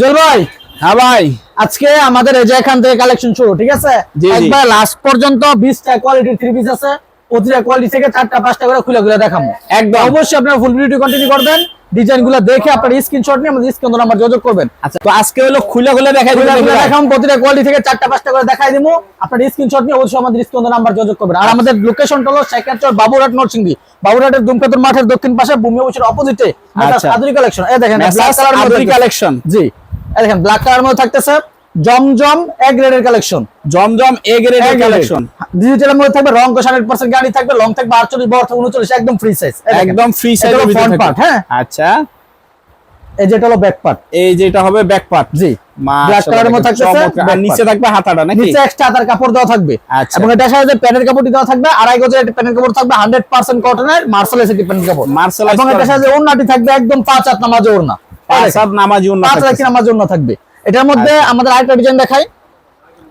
জল ভাই? হ্যাঁ ভাই। আজকে আমাদের এই যে এখান থেকে কালেকশন শুরু ঠিক আছে। একবার লাস্ট পর্যন্ত বিশটা কোয়ালিটির থ্রি পিস আছে প্রতিটা কোয়ালিটি থেকে চারটা পাঁচটা করে খুলে খুলে দেখাবো। একদম। অবশ্যই আপনারা ফুল ভিডিও কন্টিনিউ করবেন ডিজাইনগুলো দেখে আপনার স্ক্রিনশট নিয়ে আমাদের স্ক্রিন নাম্বার যোগাযোগ করবেন। আচ্ছা তো আজকে হলো খুলে খুলে দেখাই দেখাম প্রতিটা কোয়ালিটি থেকে চারটা পাঁচটা করে দেখাই দিবো। আপনার স্ক্রিনশট নিয়ে অবশ্যই আমাদের স্ক্রিন নাম্বার যোগাযোগ করবেন। আর আমাদের লোকেশনটা হলো সেকেন্ডচর বাবুরহাট নরসিংদী। বাবুরহাটের দুমকাতুর মাঠের দক্ষিণ পাশে ভূমি অফিসের অপোজিটে আচ্ছা। আধুনিক কালেকশন এই দেখেন কালেকশন জি। দেখেন ব্ল্যাক কালার মধ্যে থাকতেছে জমজম এ গ্রেডের কালেকশন জমজম এ গ্রেডের কালেকশন ডিজিটালের মধ্যে থাকবে রং হান্ড্রেড পার্সেন্ট গাড়ি থাকবে লং থাকবে আটচল্লিশ বড় থাকবে উনচল্লিশ একদম ফ্রি সাইজ একদম ফ্রি সাইজ হলো front হ্যাঁ। আচ্ছা। এই যেটা হলো ব্যাক পার্ট এই যেটা হবে ব্যাক পার্ট জি ব্ল্যাক কালারের মধ্যে থাকতেছে আর নিচে থাকবে হাতাটা নাকি নিচে এক্সট্রা হাতার কাপড় দেওয়া থাকবে আচ্ছা। এবং এটা সাথে প্যান্টের কাপড়টি দেওয়া থাকবে আড়াই গজের একটা প্যান্টের কাপড় থাকবে হান্ড্রেড পার্সেন্ট কটনের মার্শাল এসে প্যান্টের কাপড় Marseillaise এবং এটা করা। সাথে ওড়নাটি থাকবে একদম পাঁচ হাত নামাজ ওড়না পাঁচ হাত নামাজি উন্নত পাঁচ রাখি নামাজ ওড়না থাকবে এটার মধ্যে আচ্ছা। আমাদের আরেকটা ডিজাইন দেখাই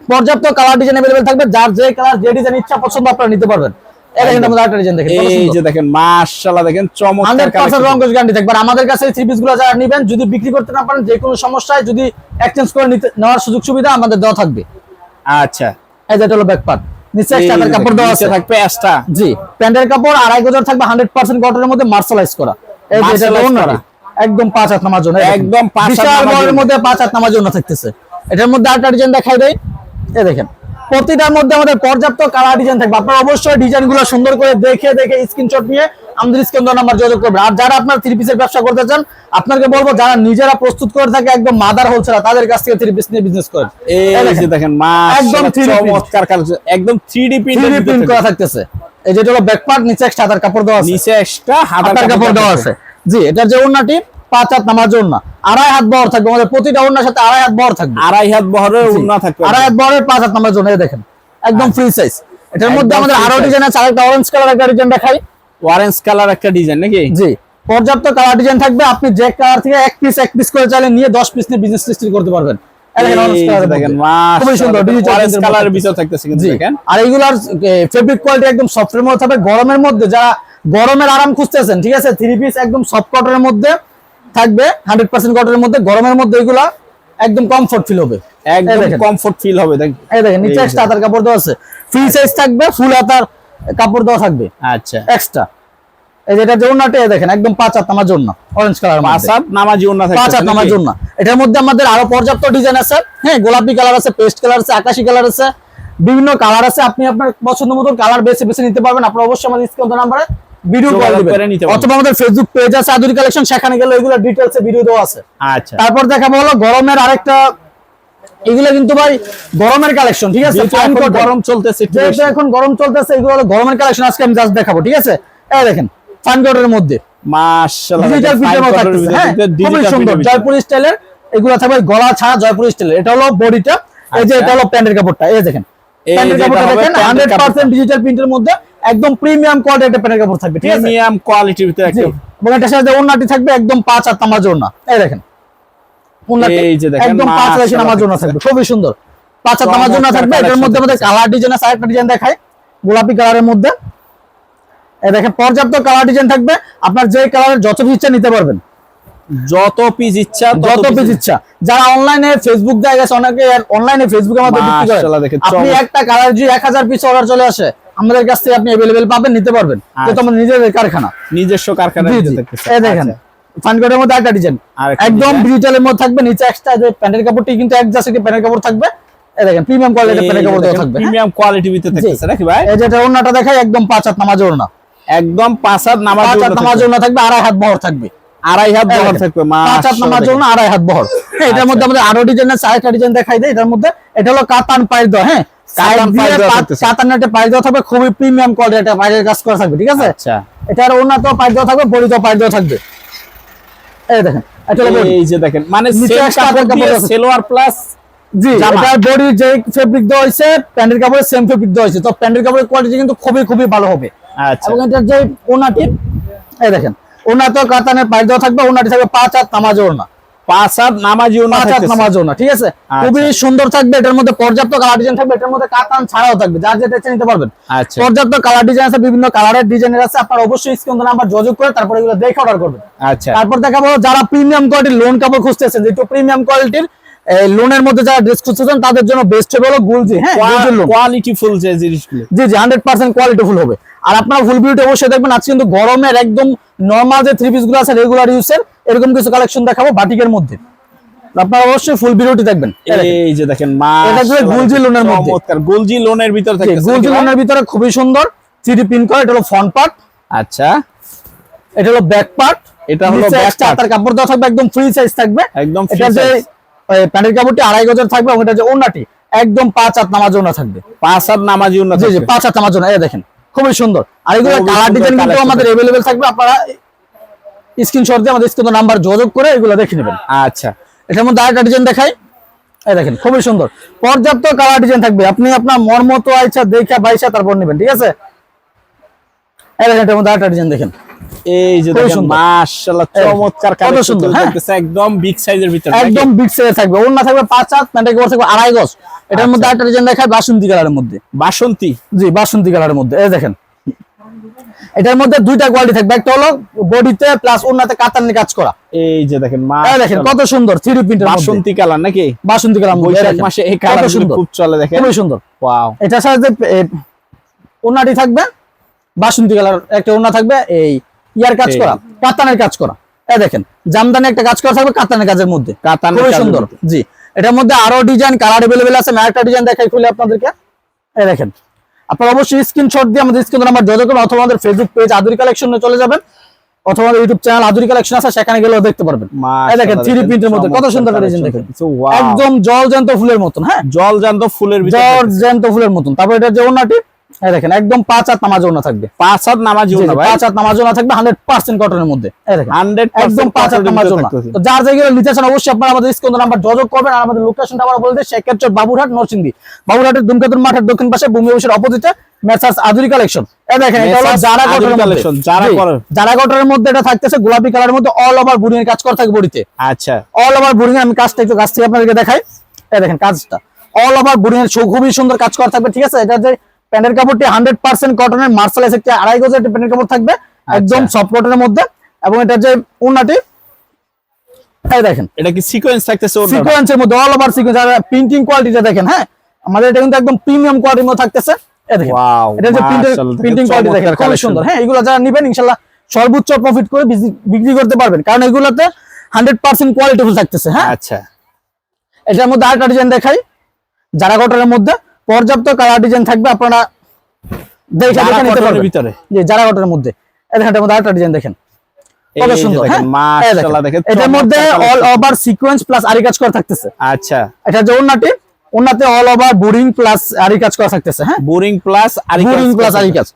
পর্যাপ্ত কালার ডিজাইন अवेलेबल থাকবে যার যে কালার যে ডিজাইন ইচ্ছা পছন্দ আপনারা নিতে পারবেন এটা কিন্তু আমাদের আরেকটা ডিজাইন দেখেন কত এই যে দেখেন মাশাআল্লাহ দেখেন চমৎকার হান্ড্রেড পার্সেন্ট collection। রং গ্যারান্টি থাকবে আমাদের কাছে থ্রি পিস যারা নেবেন যদি বিক্রি করতে না পারেন যে কোনো সমস্যায় যদি এক্সচেঞ্জ করে নিতে নেওয়ার সুযোগ সুবিধা আমাদের দেওয়া থাকবে। আচ্ছা। এই যে এটা হলো ব্যাক পার্ট নিচে এই কাপড় দেওয়া আছে। থাকবে এক্সট্রা। জি প্যান্টের কাপড় আড়াই গজর থাকবে কটনের মধ্যে মার্শালাইজ করা। এই যে এটা Marsalize একদম পাঁচ হাত নামার জন্য। একদম পাঁচ হাত নামার জন্য। মধ্যে পাঁচ হাত নামার জন্য থাকতেছে। এটার মধ্যে আরেকটা ডিজাইন দেখাই দেয় এই দেখেন প্রতিটার মধ্যে আমাদের পর্যাপ্ত কালার ডিজাইন থাকবে। আপনারা অবশ্যই ডিজাইনগুলো সুন্দর করে দেখে দেখে স্ক্রিনশট নিয়ে আমাদের স্ক্রিন নাম্বার যোগাযোগ করবেন। আর যারা আপনার থ্রি পিসের ব্যবসা করতে চান আপনাকে বলব যারা নিজেরা প্রস্তুত করে থাকে একদম মাদার হোলসেলার তাদের কাছ থেকে থ্রি পিস নিয়ে বিজনেস করেন। এই যে দেখেন একদম মাশাআল্লাহ 3D চমৎকার একদম 3D প্রিন্ট থ্রি প্রিন্ট করা থাকতেছে। এই যেটা হলো ব্যাক পার্ট নিচে একটা হাতার কাপড় দেওয়া আছে। নিচে একটা হাতার কাপড় দেওয়া আছে। জি এটার যে ওড়নাটি পাঁচ হাত নামার জন্য আড়াই হাত বহর থাকবে আমাদের প্রতিটা ওড়নার সাথে আড়াই হাত বহর থাকবে। আড়াই হাত বহরের। উন্না থাকবে। আড়াই হাত বহরের পাঁচ হাত নামার জন্য দেখেন একদম ফ্রি সাইজ এটার মধ্যে আমাদের আরও ডিজাইন আছে আরেকটা অরেঞ্জ কালার একটা ডিজাইন দেখাই। অরেঞ্জ কালার একটা ডিজাইন নাকি? জি। পর্যাপ্ত কালার ডিজাইন থাকবে আপনি যে কালার থেকে এক পিস এক পিস করে চাইলে নিয়ে দশ পিস নিয়ে বিজনেস সৃষ্টি করতে পারবেন। আর এইগুলার ফেব্রিক কোয়ালিটি একদম সফটের মধ্যে থাকবে। গরমের মধ্যে যারা গরমের আরাম খুঁজতেছেন ঠিক আছে? থ্রি পিস একদম সফট কটনের মধ্যে থাকবে হান্ড্রেড পার্সেন্ট কটনের মধ্যে গরমের মধ্যে এগুলা একদম কমফোর্ট ফিল হবে। একদম কমফোর্ট ফিল হবে এই দেখেন নিচে যে। হাতার কাপড় দেওয়া আছে। ফ্রি সাইজ থাকবে ফুল হাতার কাপড় দেওয়া থাকবে। আচ্ছা। এক্সট্রা এই যেটা জন্যটা দেখেন একদম পাঁচ হাত নামার জন্য অরেঞ্জ কালার পাঁচাত নামাজি উন্না পাঁচ হাত নামার জন্য। এটার মধ্যে আমাদের আরও পর্যাপ্ত ডিজাইন আছে। হ্যাঁ গোলাপি কালার আছে পেস্ট কালার আছে আকাশি কালার আছে বিভিন্ন কালার আছে। আপনি আপনার পছন্দ মতো কালার বেছে বেছে নিতে পারবেন। আপনারা অবশ্যই আমাদের স্ক্রিন নাম্বারে ভিডিও কল দিবেন অথবা আমাদের ফেসবুক পেজ আছে আদুরি কালেকশন সেখানে গেলে এগুলো ডিটেইলস এ ভিডিও দেওয়া আছে। আচ্ছা। তারপর দেখাবো হলো গরমের আরেকটা এগুলো কিন্তু ভাই গরমের কালেকশন ঠিক আছে। গরম চলতেছে যেহেতু এখন গরম চলতেছে এগুলো হলো গরমের কালেকশন আজকে আমি জাস্ট দেখাবো ঠিক আছে? এই দেখেন ফান কোটের মধ্যে। হ্যাঁ? কিন্তু খুবই digital সুন্দর print এর জয়পুর স্টাইলের এগুলো থাকবে গলা ছাড়া জয়পুর স্টাইলের এটা হলো বডিটা এই যে আচ্ছা। এটা হলো প্যান্টের কাপড়টা এই দেখেন। প্যান্টের কাপড়টা দেখেন হান্ড্রেড পার্সেন্ট ডিজিটাল প্রিন্টের মধ্যে একদম প্রিমিয়াম কোয়ালিটির প্যান্টের কাপড় থাকবে প্রিমিয়াম কোয়ালিটির ভিতরে। একটা এবং এটার সাথে ওড়নাটি থাকবে একদম পাঁচ হাত নামার জন্য এই দেখেন। এই যে দেখেন, একদম পাঁচ মাশাআল্লাহ। নামার জন্য থাকবে খুবই সুন্দর। পাঁচ হাত নামার জন্য থাকবে এটার collection মধ্যে আমাদের কালার ডিজাইন আছে আরেকটা ডিজাইন দেখায় গোলাপি কালারের মধ্যে। এই দেখেন পর্যাপ্ত কালার ডিজাইন থাকবে। আপনার যে কালারের যত ইচ্ছা নিতে পারবেন। যত পিস ইচ্ছা যত পিস ইচ্ছা। যারা অনলাইনে ফেসবুক দেয় গেছে অনেকে অনলাইনে ফেসবুকের মধ্যে বিক্রি করে আপনি একটা কালার যদি এক হাজার পিস অর্ডার চলে আসে আমাদের কাছ থেকে আপনি অ্যাভেলেবেল পাবেন নিতে পারবেন। আচ্ছা। যেহেতু আমাদের নিজেদের কারখানা। নিজস্ব থাকতেছে এই দেখেন আচ্ছা। ফানকোটের মধ্যে একটা ডিজাইন একদম। ডিজিটালের মধ্যে থাকবে নিচে এক্সট্রা যে প্যান্টের কাপড়টি কিন্তু একজাস্ট একটি প্যান্টের কাপড় থাকবে। এই দেখেন প্রিমিয়াম কোয়ালিটির প্যান্টের কাপড় দেওয়া থাকবে? প্রিমিয়াম কোয়ালিটির ভিতরে থাকতেছে নাকি ভাই? এই যেটা ওড়নাটা দেখাই একদম পাঁচ হাত নামাজ ওড়না। একদম পাঁচ হাত নামাজ পাঁচ হাত নামাজ থাকবে। ওড়না থাকবে আড়াই হাত বহর থাকবে। আড়াই হাত বহর থাকবে পাঁচ হাত নামার জন্য আড়াই হাত বহর। এটার আচ্ছা। মধ্যে আমাদের আরও ডিজাইন আছে আরেকটা ডিজাইন দেখাই দেয় এটার মধ্যে এটা হলো কাতান পায়ের দেওয়া হ্যাঁ? দেওয়া থাকবে খুবই প্রিমিয়াম কোয়ালিটি একটা পায়ের কাজ করা থাকবে ঠিক আছে? আচ্ছা। এটার উন্নত পায়ের দেওয়া থাকবে বড়ি দেওয়া পায়ের দেওয়া থাকবে। এই দেখেন এটা হলো body। এই যে দেখেন মানে। সেলোয়ার প্লাস জি এটা যে ফেব্রিক দেওয়া হয়েছে প্যান্টের সেম ফেব্রিক দেওয়া হয়েছে। তো প্যান্টের কাপড়ের কোয়ালিটি কিন্তু খুবই খুবই ভালো হবে। আচ্ছা। এবং এটার যে ওনাটি এই দেখেন ওনা তো কাতানের দেওয়া থাকবে ওনাটি থাকবে পাঁচ হাত নামাজ ওড়না। পাঁচ হাত নামাজি ওনা পাঁচ হাত থাকতেছে। নামার ঠিক আছে? খুবই সুন্দর থাকবে এটার মধ্যে পর্যাপ্ত কালার ডিজাইন থাকবে এটার মধ্যে কাতান ছাড়াও থাকবে যার যেটা ইচ্ছে নিতে পারবেন। আচ্ছা। পর্যাপ্ত কালার ডিজাইন আছে বিভিন্ন কালারের ডিজাইনের আছে আপনারা অবশ্যই স্ক্রিন নাম্বার যোগাযোগ করে তারপরে এগুলো দেখে অর্ডার করবেন। আচ্ছা। তারপর দেখাবো যারা প্রিমিয়াম কোয়ালিটির লোন কাপড় খুঁজতেছেন একটু প্রিমিয়াম কোয়ালিটির লোনের মধ্যে যারা ড্রেস খুঁজতেছেন তাদের জন্য বেস্ট হবে হলো গুলজি হ্যাঁ কোয়ালিটি ফুল যে জিনিসগুলো। জি জি হান্ড্রেড পার্সেন্ট কোয়ালিটি ফুল হবে। আর আপনার ফুল বিউটি অবশ্যই দেখবেন আজকে কিন্তু গরমের একদম নর্মাল যে থ্রি পিসগুলো আছে রেগুলার ইউজের এরকম কিছু কালেকশন দেখাবো বাটিকের মধ্যে আপনারা অবশ্যই ফুল বিউটি দেখবেন এই দেখেন। এই যে দেখেন এটা যে গুলজি লোনের মধ্যে। চমৎকার গুলজি লোনের ভিতর জি, থাকতেছে গুলজি নাকি ভাই? লোনের ভিতরে খুবই সুন্দর থ্রি পিন করা এটা হলো ফ্রন্ট পার্ট আচ্ছা এটা হলো ব্যাক পার্ট এটা হলো back part। তার কাপড় দেওয়া থাকবে একদম ফ্রি সাইজ থাকবে একদম free এটা যে size। এই, প্যান্টের কাপড়টি আড়াই গজের থাকবে এবং এটা যে ওন্নাটি একদম পাঁচ হাত নামার জন্য থাকবে পাঁচ হাত নামাজি ওনা জি জি থাকবে। পাঁচ হাত নামার জন্য এই দেখেন খুবই সুন্দর আর এগুলো খুবই কালার সুন্দর ডিজাইন কিন্তু collection আমাদের থাকবে। अवेलेबल থাকবে আপনারা স্ক্রিনশট দিয়ে আমাদের স্ক্রিন নাম্বার যোগাযোগ করে এগুলো দেখে নেবেন। আচ্ছা। এটার মধ্যে আরেকটা ডিজাইন দেখাই। এই দেখেন খুবই সুন্দর। পর্যাপ্ত কালার ডিজাইন থাকবে। আপনি আপনার মন মতো আইসা দেখে বাইসা তারপর নেবেন ঠিক আছে? এই দেখেন এটার মধ্যে আরেকটা ডিজাইন দেখেন। এই যে খুবই দেখেন মাশাআল্লাহ চমৎকার কালেকশন হ্যাঁ? একদম বিগ সাইজের ভিতর একদম বিগ সাইজ থাকবে। ওর না থাকবে হাত প্যান্টের থাকবে আড়াই গজ। এটার মধ্যে আরেকটা ডিজাইন দেখায় বাসন্তী কালারের মধ্যে। বাসন্তী? জি বাসন্তী কালারের মধ্যে। এই দেখেন এটার মধ্যে দুইটা কোয়ালিটি থাকবে একটা হলো বডিতে প্লাস ওনাতে কাতানি কাজ করা এই যে দেখেন এই দেখেন মাশাআল্লাহ কত সুন্দর থ্রি প্রিন্টের মধ্যে বাসন্তী কালার নাকি বাসন্তী কালার মধ্যে এই বৈশাখ দেখেন, মাসে এই কত কালার সুন্দর খুব চলে দেখেন খুবই সুন্দর ওয়াও এটার সাথে ওনাটি থাকবে বাসন্তী কালার একটা ওনা থাকবে এই ইয়ার কাজ এই। করা কাতানের কাজ করা এই দেখেন জামদানি একটা কাজ করা থাকবে কাতানের কাজের মধ্যে কাতানের খুবই কাজের সুন্দর মধ্যে। জি এটার মধ্যে আরো ডিজাইন কালার अवेलेबल আছে আমি আরেকটা ডিজাইন দেখাই খুলে আপনাদেরকে এই দেখেন আপনারা অবশ্যই স্ক্রিনশট দিয়ে আমাদের স্ক্রিন নাম্বার যোগাযোগ করবেন অথবা আমাদের ফেসবুক পেজ আদুরি কালেকশনে চলে যাবেন। অথবা ইউটিউব চ্যানেল আদুরি কালেকশন আছে সেখানে গেলেও দেখতে পারবেন। এই দেখেন থ্রি প্রিন্টের মধ্যে কত সুন্দর ডিজাইন দেখেন। একদম জল জ্যান্ত ফুলের মতন হ্যাঁ? জল জান্ত ফুলের ভিতর জল জ্যান্ত ফুলের মতন। তারপর এটা যে ওনাটি এই দেখেন একদম পাঁচ হাত নামাজ ওনা থাকবে। পাঁচ হাত নামাজি ওনা পাঁচ হাত নামাজ ওনা থাকবে হান্ড্রেড পার্সেন্ট কটনের মধ্যে। এই দেখেন 100% একদম পাঁচ হাত নামাজ ওনা তো যার জায়গায় নিতে চান অবশ্যই আপনারা আমাদের স্ক্রিন নাম্বার যোগাযোগ করবেন আর আমাদের লোকেশনটা আমরা শেখেরচর বাবুরহাট নরসিংদী। বাবুরহাটের দুমকাতুর মাঠের দক্ষিণ পাশে ভূমি অফিসের অপোজিটে মেসার্স আধুরি কালেকশন। এই দেখেন এটা হলো জারা কটনের মধ্যে। জারা। জারা কটনের মধ্যে এটা থাকতেছে গোলাপি কালারের মধ্যে অল ওভার কাজ করা থাকে বডিতে। আচ্ছা। অল ওভার আমি কাজটা একটু কাছ থেকে আপনাদেরকে দেখাই। এই দেখেন কাজটা। অল ওভার এর খুবই সুন্দর কাজ করা থাকবে ঠিক আছে? এটা যে প্যান্টের কাপড়টি হান্ড্রেড পার্সেন্ট কটনের মার্শালাইজ একটি আড়াই গজের একটি প্যান্টের কাপড় থাকবে একদম সফট কটনের মধ্যে। এবং এটা যে উন্নাটি এই দেখেন। এটা কি সিকোয়েন্স থাকতেছে সিকোয়েন্সের মধ্যে অল ওভার সিকোয়েন্স আর প্রিন্টিং কোয়ালিটিটা দেখেন হ্যাঁ? আমাদের এটা কিন্তু একদম প্রিমিয়াম কোয়ালিটির মধ্যে থাকতেছে। এটা যে প্রিন্টিং কোয়ালিটি দেখেন collection। সুন্দর হ্যাঁ? এগুলো যারা নেবেন ইনশাআল্লাহ সর্বোচ্চ প্রফিট করে বিক্রি- করতে পারবেন। কারণ এগুলোতে হান্ড্রেড পার্সেন্ট কোয়ালিটিফুল থাকতেছে হ্যাঁ? আচ্ছা। এটার মধ্যে আরেকটা ডিজাইন দেখাই যারা কটনের মধ্যে। পর্যাপ্ত কালার ডিজাইন থাকবে আপনারা দেখে দেখে নিতে পারবেন। ভিতরে। জি যারা কটনের মধ্যে। এই দেখেন এটার মধ্যে আরেকটা ডিজাইন দেখেন। কত সুন্দর দেখেন, হ্যাঁ? এই দেখেন। মাশাআল্লাহ, দেখেন, এটার মধ্যে all over sequence plus aari কাজ করা থাকতেছে। আচ্ছা। এটা যে ওন্নাটি ওন্নাতে all over boring plus aari কাজ করা থাকতেছে হ্যাঁ? Boring plus aari boring plus aari কাজ।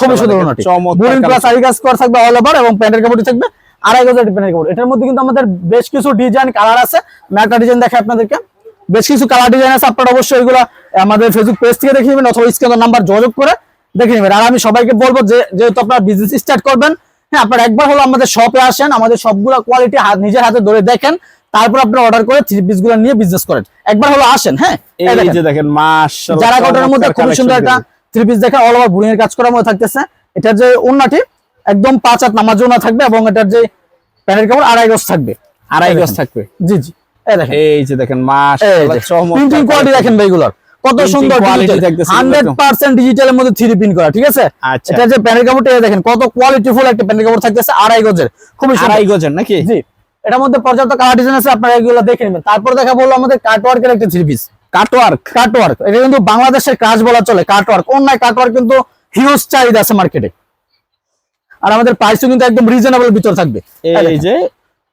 খুবই সুন্দর ওন্নাটি বোরিং প্লাস আরি কাজ করা থাকবে অল ওভার এবং প্যান্টের কাপড়টি থাকবে আড়াই গজের প্যান্টের কাপড়। এটার মধ্যে কিন্তু আমাদের বেশ কিছু ডিজাইন কালার আছে। ডিজাইন দেখাই আপনাদেরকে। বেশ কিছু কালার ডিজাইন আছে আপনারা অবশ্যই এগুলো আমাদের ফেসবুক পেজ থেকে দেখে নেবেন অথবা স্ক্রিনের নাম্বার যোগাযোগ করে দেখে নেবেন। আর আমি সবাইকে বলব যে যেহেতু আপনারা বিজনেস স্টার্ট করবেন হ্যাঁ আপনারা একবার হলো আমাদের শপে আসেন আমাদের সবগুলো কোয়ালিটি নিজের হাতে ধরে দেখেন তারপর আপনারা অর্ডার করে থ্রি পিসগুলো নিয়ে বিজনেস করেন। একবার হলো আসেন হ্যাঁ এই যে দেখেন মাশাআল্লাহ যারা কটনের মধ্যে খুবই সুন্দর একটা থ্রি পিস দেখেন অল ওভার বুড়িং এর কাজ করার মধ্যে থাকতেছে। এটা যে ওন্নাটি একদম পাঁচ হাত নামাজ ওনা থাকবে এবং এটার যে প্যান্টের কাপড় আড়াই গজ থাকবে। আড়াই গজ থাকবে। জি জি। এই দেখেন। এই যে দেখেন চমৎকার প্রিন্টিং কোয়ালিটি। দেখেন ভাইগুলোর। কত সুন্দর হান্ড্রেড পার্সেন্ট ডিজিটালের মধ্যে থ্রি প্রিন্ট করা ঠিক আছে? আচ্ছা। এটা যে কাপড়টা দেখেন কত কোয়ালিটিফুল একটা প্যান্টের কাপড় থাকতেছে আড়াই গজের। খুবই আড়াই গজের নাকি? জি। এটার মধ্যে পর্যাপ্ত কালার ডিজাইন আছে আপনারা এগুলো দেখে নেবেন। তারপর দেখা বলল আমাদের কাটওয়ার্কের একটা থ্রি পিস কাটওয়ার্ক কাটওয়ার্ক এটা কিন্তু বাংলাদেশের কাজ বলা চলে কাটওয়ার্ক অন্যায় কাটওয়ার্ক কিন্তু হিউজ চাহিদা আছে মার্কেটে আর আমাদের প্রাইসও কিন্তু একদম রিজনেবল ভিতর থাকবে। এই যে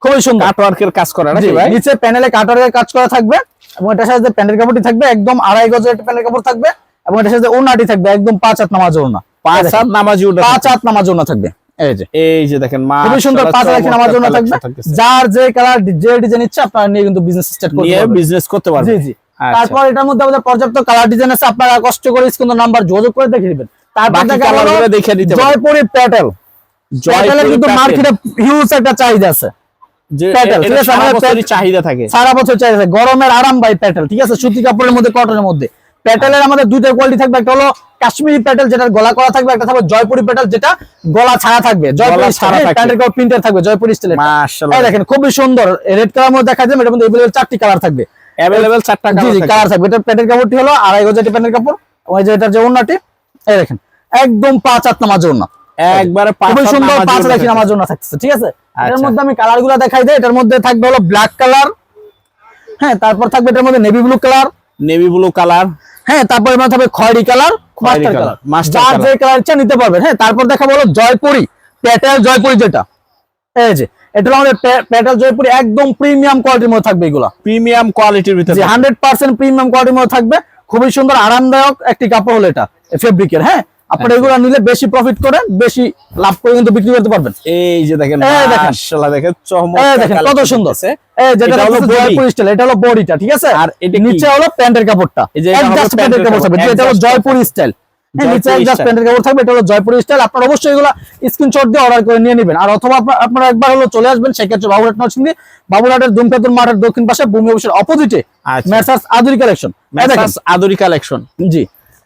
খুবই সুন্দর। কাটওয়ার্কের কাজ করা নাকি ভাই? নিচে প্যানেলে কাটওয়ার্কের কাজ করা থাকবে। এবং এটার সাথে যে প্যান্টের কাপড়টি থাকবে একদম আড়াই গজের একটা প্যান্টের কাপড় থাকবে এবং এটার সাথে ওনাটি থাকবে একদম পাঁচ হাত নামাজ ওনা পাঁচ হাত নামাজি ওটা পাঁচ হাত নামাজ ওনা থাকবে। এই যে। এই যে দেখেন খুবই সুন্দর পাঁচ হাত নামাজ ওনা থাকবে। যার যে কালার যে ডিজাইন ইচ্ছে আপনারা নিয়ে কিন্তু বিজনেস স্টার্ট করতে পারবেন। বিজনেস করতে পারবে জি জি। আচ্ছা। তারপর এটার মধ্যে আমাদের পর্যাপ্ত কালার ডিজাইন আছে আপনারা কষ্ট করে স্ক্রিন নাম্বার যোগাযোগ করে দেখে নেবেন। তারপর দেখা নিতে পারবেন। জয়পুরি প্যাটেল। প্যাটেলের জয়পুরি কিন্তু। মার্কেটে হিউজ একটা চাহিদা আছে। সুতি থাকবে খুবই সুন্দর। রেড কালার মধ্যে দেখা যায় এটা চারটি কালার থাকবে। প্যান্টের চারটা কালার থাকবে। কাপড়টি হলো আড়াই গজের প্যান্টের কাপড় ওই যে এটা যে এই দেখেন একদম পাঁচ আট নামার জন্য একবারে পাঁচ খুবই সুন্দর পাঁচ রাখি নামাজ জন্য থাকছে ঠিক আছে? এটার আচ্ছা। মধ্যে আমি কালারগুলো দেখাই দেয় এটার মধ্যে থাকবে হলো ব্ল্যাক কালার হ্যাঁ তারপর থাকবে এটার মধ্যে navy blue colour navy blue colour হ্যাঁ তারপর এর থাকবে খয়েরি কালার মাস্টার কালার master যে কালার ইচ্ছা নিতে পারবেন হ্যাঁ তারপর দেখাবো হলো জয়পুরি প্যাটেল জয়পুরি যেটা। এই যে এটা আমাদের প্যাটেল জয়পুরি একদম প্রিমিয়াম কোয়ালিটির মধ্যে থাকবে এগুলা। প্রিমিয়াম কোয়ালিটির ভিতরে প্রিমিয়াম কোয়ালিটির মধ্যে থাকবে। খুবই সুন্দর আরামদায়ক একটি কাপড় হলো এটা ফেব্রিকের হ্যাঁ। আপনারা এগুলো নিলে বেশি প্রফিট করেন বেশি লাভ করে কিন্তু বিক্রি করতে পারবেন। এই যে দেখেন দেখেন। মাশাআল্লাহ দেখেন চমৎকার দেখেন কত সুন্দর। আছে। এই যেটা হলো হলো স্টাইল এটা হলো বডিটা ঠিক আছে? আর এটা নিচে হলো প্যান্টের কাপড়টা। এই যে এটা প্যান্টের প্যান্টের কাপড় থাকবে। এটা হলো adjust স্টাইল। নিচে জয়পুরি প্যান্টের কাপড় থাকবে এটা হলো জয়পুরি স্টাইল। আপনারা অবশ্যই এগুলো স্ক্রিনশট দিয়ে অর্ডার করে নিয়ে নেবেন। আর অথবা আপনারা একবার হলো চলে আসবেন সেক্ষেত্রে বাবুরহাট নরসিংদী বাবুরহাটের দুমকাতুর মাঠের দক্ষিণ পাশে ভূমি অফিসের অপোজিটে। Messrs Aduri collection messrs Aduri collection জি।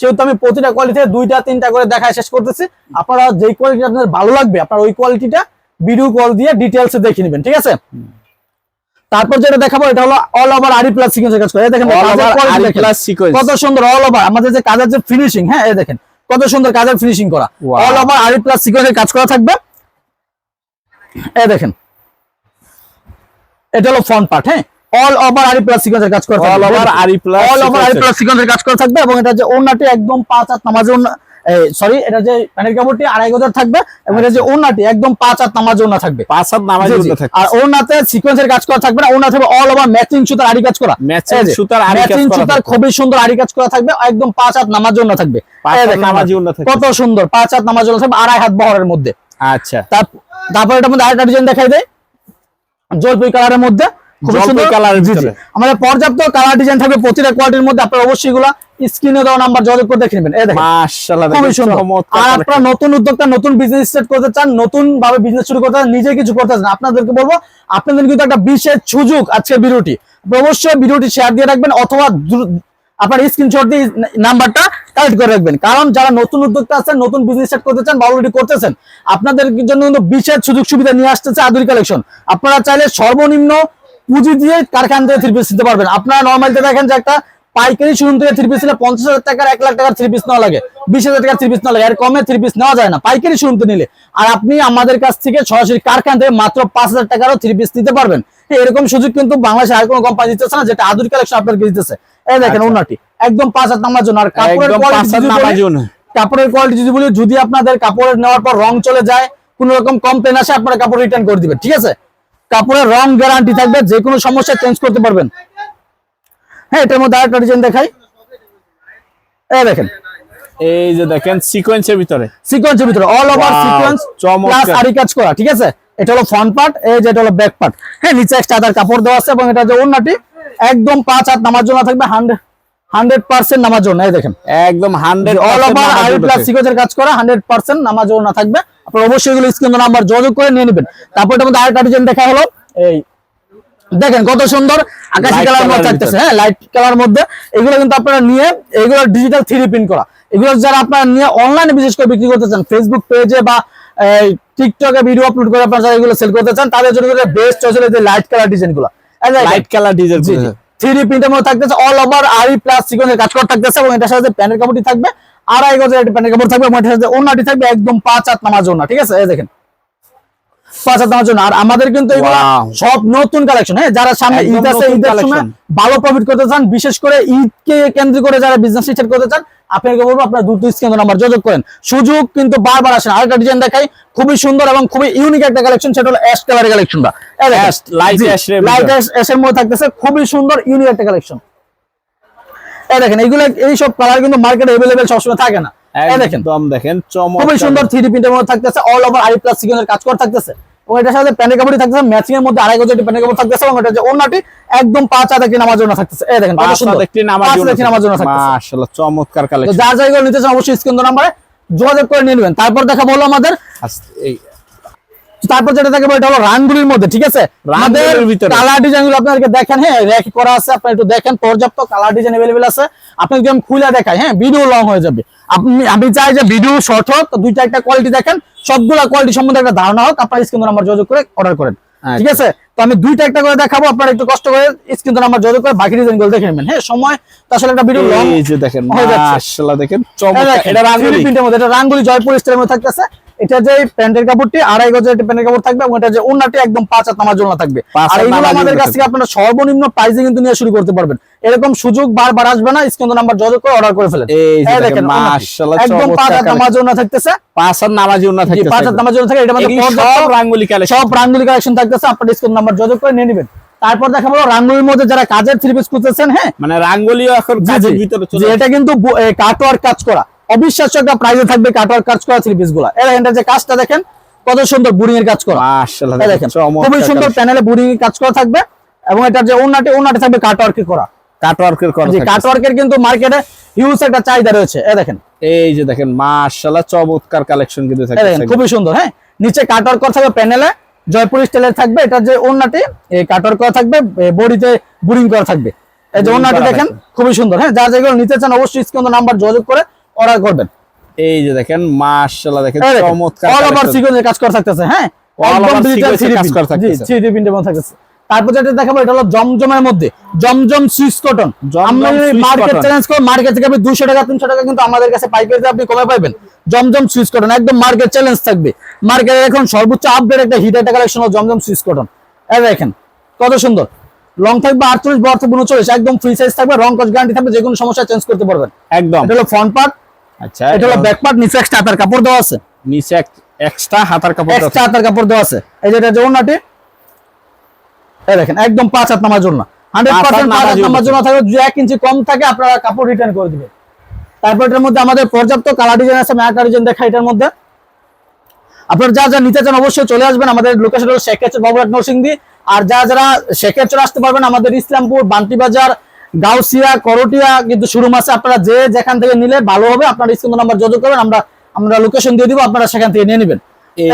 সেহেতু আমি প্রতিটা কোয়ালিটি দুইটা তিনটা করে দেখায় শেষ করতেছি। আপনারা যে কোয়ালিটি আপনার ভালো লাগবে আপনারা ওই কোয়ালিটিটা ভিডিও কল দিয়ে ডিটেলসে দেখে নেবেন ঠিক আছে? তারপর যেটা দেখাবো এটা হলো অল ওভার আরি প্লাস সিকোয়েন্সের কাজ করে। দেখেন কত সুন্দর অল ওভার আমাদের যে কাজের যে ফিনিশিং হ্যাঁ এই দেখেন কত সুন্দর কাজের ফিনিশিং করা। অল ওভার আরি প্লাস সিকোয়েন্সের কাজ করা থাকবে। এই দেখেন এটা হলো ফ্রন্ট পার্ট হ্যাঁ? অল ওভার আরি প্লাস সিকোয়েন্সের কাজ করা All over আরি plus all over aari plus সিকোয়েন্সের কাজ করা থাকবে এবং এটা যে ওন্নাটি একদম পাঁচ হাত নামাজের সরি এটা যে প্যানের কাপড়টি আড়াই গজার থাকবে এবং এটা যে ওন্নাটি একদম পাঁচ হাত ওন্না থাকবে। পাঁচ হাত নামাজি জি, জি। ওন্না থাকে আর ওনাতে সিকোয়েন্সের কাজ করা থাকবে না ওনা থাকবে অল ওভার ম্যাচিং সুতার আড়ি কাজ করা। যে, সুতার আড়ি কাজ করা সুতার খুবই সুন্দর আড়ি কাজ করা থাকবে একদম পাঁচ হাত নামাজ জন্য থাকবে। নামাজি থাকবে। কত সুন্দর পাঁচ হাত নামাজ জন্য থাকবে আড়াই হাত বহরের মধ্যে। আচ্ছা। তার- তারপর এটার মধ্যে আরেকটা ডিজাইন দেখাই দেয় জলপাই কালারের মধ্যে। খুব সুন্দর। জি। আমাদের পর্যাপ্ত কালার ডিজাইন থাকবে প্রতিটা কোয়ালিটির মধ্যে। আপনারা অবশ্যই এগুলা স্ক্রিনে দেওয়া নাম্বার যোগাযোগ করে দেখে নেবেন। এই দেখেন। মাশাআল্লাহ দেখেন সুন্দর। আর আপনারা নতুন উদ্যোক্তা নতুন বিজনেস স্টার্ট করতে চান নতুন ভাবে বিজনেস শুরু করতে চান নিজে কিছু করতে চান আপনাদেরকে বলব আপনাদের কিন্তু একটা বিশেষ সুযোগ আজকে ভিডিওটি অবশ্যই ভিডিওটি শেয়ার দিয়ে রাখবেন অথবা আপনার স্ক্রিনশট দিয়ে নাম্বারটা কালেক্ট করে রাখবেন। কারণ যারা নতুন উদ্যোক্তা আছেন নতুন বিজনেস স্টার্ট করতে চান বা অলরেডি করতেছেন আপনাদের জন্য কিন্তু বিশেষ সুযোগ সুবিধা নিয়ে আসতেছে আদুরি কালেকশন আপনারা চাইলে সর্বনিম্ন পুঁজি দিয়ে কারখানা থেকে থ্রি পিস দিতে পারবেন। আপনারা নর্মালিতে দেখেন যে একটা পাইকারি শোরুম থেকে থ্রি পিস নিলে পঞ্চাশ হাজার টাকার এক লাখ টাকার থ্রি পিস নেওয়া লাগে। বিশ হাজার টাকার থ্রি পিস নেওয়া লাগে। এর কমে থ্রি পিস নেওয়া যায় না। পাইকারি শোরুম থেকে নিলে। আর আপনি আমাদের কাছ থেকে সরাসরি কারখানা থেকে মাত্র পাঁচ হাজার টাকারও থ্রি পিস নিতে পারবেন। হ্যাঁ, এরকম সুযোগ কিন্তু বাংলাদেশে আর কোনো কোম্পানি দিতেছে না যেটা আদুরি কালেকশন আপনাদেরকে দিতেছে। এই দেখেন আচ্ছা। উন্নতি একদম পাঁচ হাজার নামার জন্য। আর কাপড়ের। কাপড়ের কোয়ালিটি যদি বলি যদি আপনাদের কাপড়ের নেওয়ার পর রং চলে যায় কোন রকম কমপ্লেন আসে আপনারা কাপড় রিটার্ন করে দিবেন। ঠিক আছে? কাপড়ের রং গ্যারান্টি থাকবে যে কোনো সমস্যা চেঞ্জ করতে পারবেন। হ্যাঁ এটার মধ্যে আরেকটা ডিজাইন দেখাই। এই দেখেন। এই যে দেখেন সিকোয়েন্সের ভিতরে। সিকোয়েন্সের ভিতরে অল ওভার সিকোয়েন্স চমৎকার। প্লাস আরি কাজ করা ঠিক আছে? এটা হলো ফ্রন্ট পার্ট এই যে এটা হলো ব্যাক পার্ট হ্যাঁ নিচে একটা আদার কাপড় দেওয়া আছে এবং এটা যে ওন্নাটি একদম পাঁচ হাত নামার জন্য থাকবে হান্ড্রেড হান্ড্রেড পার্সেন্ট নামার জন্য এই দেখেন। একদম hundred all over aari plus সিকোয়েন্সের কাজ করা হান্ড্রেড পার্সেন্ট নামাজ না থাকবে। আপনারা অবশ্যই এগুলো স্ক্রিন নাম্বার যোগাযোগ করে নিয়ে নেবেন। তারপর এটার মধ্যে আরেকটা ডিজাইন দেখা হলো। এই। দেখেন কত সুন্দর আকাশি কালার মধ্যে থাকতেছে হ্যাঁ লাইট কালার মধ্যে। এগুলো কিন্তু আপনারা নিয়ে এগুলো ডিজিটাল থ্রি প্রিন্ট করা। এগুলো যারা আপনারা নিয়ে অনলাইনে বিশেষ করে বিক্রি করতে চান ফেসবুক পেজে বা টিকটকে ভিডিও আপলোড করে আপনারা যারা এগুলো সেল করতে চান তাদের জন্য বেস্ট চয়েস হলো লাইট কালার ডিজাইনগুলো। লাইট কালার ডিজাইন থ্রি প্রিন্টের মধ্যে থাকতেছে অল ওভার আরি প্লাস সিকোয়েন্সের কাজ করা থাকতেছে এবং এটার সাথে প্যানের কাপড়টি থাকবে আড়াই গজের একটা প্যানের কাপড় থাকবে ওন্নাটি থাকবে একদম পাঁচ হাত নামাজ জন্য ঠিক আছে? এই দেখেন। পাঁচ হাত নামার জন্য আর আমাদের কিন্তু সব নতুন কালেকশন হ্যাঁ? যারা সামনে ঈদ আছে ঈদের সময় ভালো প্রফিট করতে চান বিশেষ করে ঈদকে কেন্দ্র করে যারা বিজনেস স্টার্ট করতে চান আপনাকে বলব আপনার স্ক্রিন নাম্বার যোগাযোগ করেন। সুযোগ কিন্তু বারবার আসেন আরেকটা ডিজাইন দেখাই খুবই সুন্দর এবং খুবই ইউনিক একটা কালেকশন সেটা হলো অ্যাশ কালারের কালেকশনটা এর লাইট। অ্যাশের মধ্যে থাকতেছে খুবই সুন্দর ইউনিক একটা কালেকশন এই দেখেন এইগুলো কালার কিন্তু মার্কেটে সবসময় থাকে না। এই দেখেন। একদম দেখেন চমৎকার। খুবই সুন্দর থ্রি প্রিন্টের মধ্যে থাকতেছে অল ওভার আই প্লাস সিকোয়েন্সের কাজ করা থাকতেছে। এবং এটার সাথে প্যান্টের কাপড়ই থাকতেছে ম্যাচিং এর মধ্যে আড়াই গজের প্যান্টের কাপড় থাকতেছে এবং এটা যে অন্যটি একদম পাঁচ হাতে কিনা আমার জন্য থাকতেছে। এই দেখেন কত সুন্দর। পাঁচ জন্য হাতে নামার জন্য থাকতেছে। মাশাআল্লাহ চমৎকার তো কালেকশন যার জায়গায় নিতে চান অবশ্যই স্ক্রিন নাম্বারে যোগাযোগ করে নিয়ে নেবেন। তারপর দেখা বলো আমাদের এই তারপর যেটা এটা হলো রানগুলির মধ্যে ঠিক আছে? কালার ডিজাইনগুলো আপনাদেরকে দেখেন হ্যাঁ করা আছে একটু দেখেন পর্যাপ্ত কালার ডিজাইন আছে। যদি খুলে হ্যাঁ ভিডিও লং হয়ে যাবে। আমি চাই যে ভিডিও শর্ট হোক দুইটা একটা কোয়ালিটি দেখেন সবগুলা কোয়ালিটি সম্বন্ধে একটা ধারণা হোক আপনার স্ক্রিন নাম্বার যোগাযোগ করে অর্ডার করেন আচ্ছা। ঠিক আছে? তো আমি দুইটা একটা করে দেখাবো আপনার একটু কষ্ট করে স্ক্রিন নাম্বার যোগাযোগ করে বাকি ডিজাইনগুলো দেখে নেবেন হ্যাঁ সময় আসলে একটা ভিডিও লং এই যে দেখেন মাশাআল্লাহ দেখেন চমৎকার এটা রাঙ্গুলি প্রিন্টের মধ্যে এটা রাঙ্গুলি জয়পুর স্টাইলের মধ্যে থাকতেছে এটা যে প্যান্টের কাপড়টি আড়াই গজের একটা প্যান্টের কাপড় থাকবে এবং এটা যে ওন্নাটি একদম পাঁচ হাত নামার জন্য থাকবে। আর এইগুলো আমাদের কাছ থেকে আপনারা সর্বনিম্ন প্রাইসে কিন্তু নিয়ে শুরু করতে পারবেন। এরকম সুযোগ বারবার আসবে না স্ক্রিন নাম্বার যোগাযোগ করে অর্ডার করে ফেলেন। এই দেখেন মাশাআল্লাহ একদম পাঁচ হাত নামার জন্য থাকতেছে। পাঁচ হাত নামাজি উন্না জি, থাকতেছে পাঁচ হাত নামার জন্য থাকে এটা পর্যাপ্ত সব রাঙ্গুলি কালেকশন সব রাঙ্গুলি কালেকশন থাকতেছে। আপনার স্ক্রিন নাম্বার যোগাযোগ করে নিয়ে নেবেন। তারপর দেখা বলো রাঙ্গুলির মধ্যে যারা কাজের থ্রি পিস খুঁজতেছেন হ্যাঁ? মানে রাঙ্গুলিও এখন কাজের ভিতরে চলে এটা কিন্তু কাটওয়ার কাজ করা। অবিশ্বাস্য একটা প্রাইজে থাকবে কাটওয়ার কাজ করা থ্রি পিসগুলা। এর এটা যে কাজটা দেখেন কত সুন্দর বুড়িং এর কাজ করা। মাশাআল্লাহ দেখেন খুবই সুন্দর প্যানেলে বুড়িং এর কাজ করা থাকবে এবং এটা যে ওনাটি ওনাটি থাকবে কাটওয়ার্ক করা। কাটওয়ার্কের করা জি। কাটওয়ার্কের কিন্তু মার্কেটে হিউজ একটা চাহিদা রয়েছে। এই দেখেন। এই যে দেখেন মাশাআল্লাহ চমৎকার কালেকশন কিন্তু খুবই সুন্দর হ্যাঁ? নিচে কাটওয়ার্ক করা থাকবে প্যানেলে জয়পুর স্টাইলের থাকবে এটা যে ওনাটি কাটওয়ার্ক করা থাকবে বডিতে বুড়িং করা থাকবে। এই যে ওনাটি দেখেন। খুবই সুন্দর হ্যাঁ? যা যেগুলো নিতে চান অবশ্যই স্ক্রিন নাম্বার যোগাযোগ করে অর্ডার করবেন। এই যে দেখেন মাশাআল্লাহ দেখেন চমৎকার collection। sequence এর কাজ করা থাকতেছে, হ্যাঁ? একদম sequence এর 3D কাজ করা জি, থাকতেছে। 3D print এর মধ্যে থাকতেছে। তারপর যেটা দেখাবো এটা হলো জমজমের মধ্যে জমজম সুইস কটন আমরা Swiss মার্কেট চ্যালেঞ্জ করে মার্কেট থেকে আপনি 200 টাকা 300 টাকা কিন্তু আমাদের কাছে পাইকারিতে আপনি কমে পাবেন জমজম সুইস কটন একদম মার্কেট চ্যালেঞ্জ থাকবে। মার্কেটে এখন সর্বোচ্চ আপডেট একটা হিট একটা কালেকশন হলো জমজম সুইস কটন এই দেখেন কত সুন্দর। লং থাকবে 48 বড় থাকবে 39 একদম ফ্রি সাইজ থাকবে রং কস গ্যারান্টি থাকবে যে কোনো সমস্যা চেঞ্জ করতে পারবেন। একদম। এটা হলো ফ্রন্ট পার্ট আচ্ছা এটা হলো ব্যাক পার্ট নিচে একটা হাতার কাপড় দেওয়া আছে। নিচে এক্সট্রা হাতার কাপড় এক্সট্রা হাতার কাপড় দেওয়া আছে। এই যে এটা যে এই দেখেন একদম পাঁচ হাত নামার জন্য হান্ড্রেড পাঁচ হাত নামার জন্য থাকবে যদি এক ইঞ্চি কম থাকে আপনারা কাপড় রিটার্ন করে দিবেন। তারপর এটার মধ্যে আমাদের পর্যাপ্ত কালার ডিজাইন আছে ম্যাকা ডিজাইন দেখা এটার মধ্যে। আপনারা যা যা নিতে চান অবশ্যই চলে আসবেন। আমাদের লোকেশন হলো শেখেচর বাবুরাট নরসিংদী। আর যা যারা শেখেচর আসতে পারবেন আমাদের ইসলামপুর বান্টি বাজার গাউসিয়া করটিয়া কিন্তু শুরু মাসে আপনারা যে যেখান থেকে নিলে ভালো হবে আপনার স্ক্রিন নাম্বার যোগাযোগ করবেন। আমরা আমরা লোকেশন দিয়ে দিব আপনারা সেখান থেকে নিয়ে নেবেন।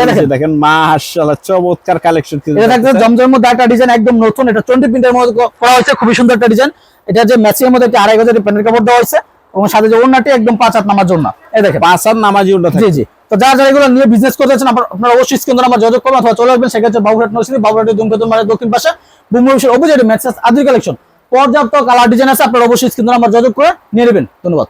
দেখেন। দেখেন মাশাআল্লাহ চমৎকার কালেকশন এটা থাকছে জমজমের মধ্যে একটা ডিজাইন একদম নতুন। এটা টোয়েন্টি প্রিন্টের মধ্যে করা হয়েছে খুবই সুন্দর একটা ডিজাইন এটা যে ম্যাচিং এর মধ্যে একটা আড়াই গজের প্যান্টের কাপড় দেওয়া হয়েছে এবং সাথে যে ওড়নাটি একদম পাঁচ হাত নামার জন্য এই দেখেন। পাঁচ হাত নামাজি উন্না জি জি। তো যারা যারা এগুলো নিয়ে বিজনেস করতে চান আপনারা অবশ্যই স্ক্রিন নাম্বার যোগাযোগ করবেন অথবা চলে আসবেন সেক্ষেত্রে বাবুঘাট নরসিংদী বাবুঘাটের দুমকেতন মানে দক্ষিণ পাশে। বুমরুশের অভিযোগে ম্যাচেস আদি কালেকশন পর্যাপ্ত কালার ডিজাইন আছে আপনারা অবশ্যই স্ক্রিন নাম্বার যোগাযোগ করে নিয়ে নেবেন। ধন্যবাদ।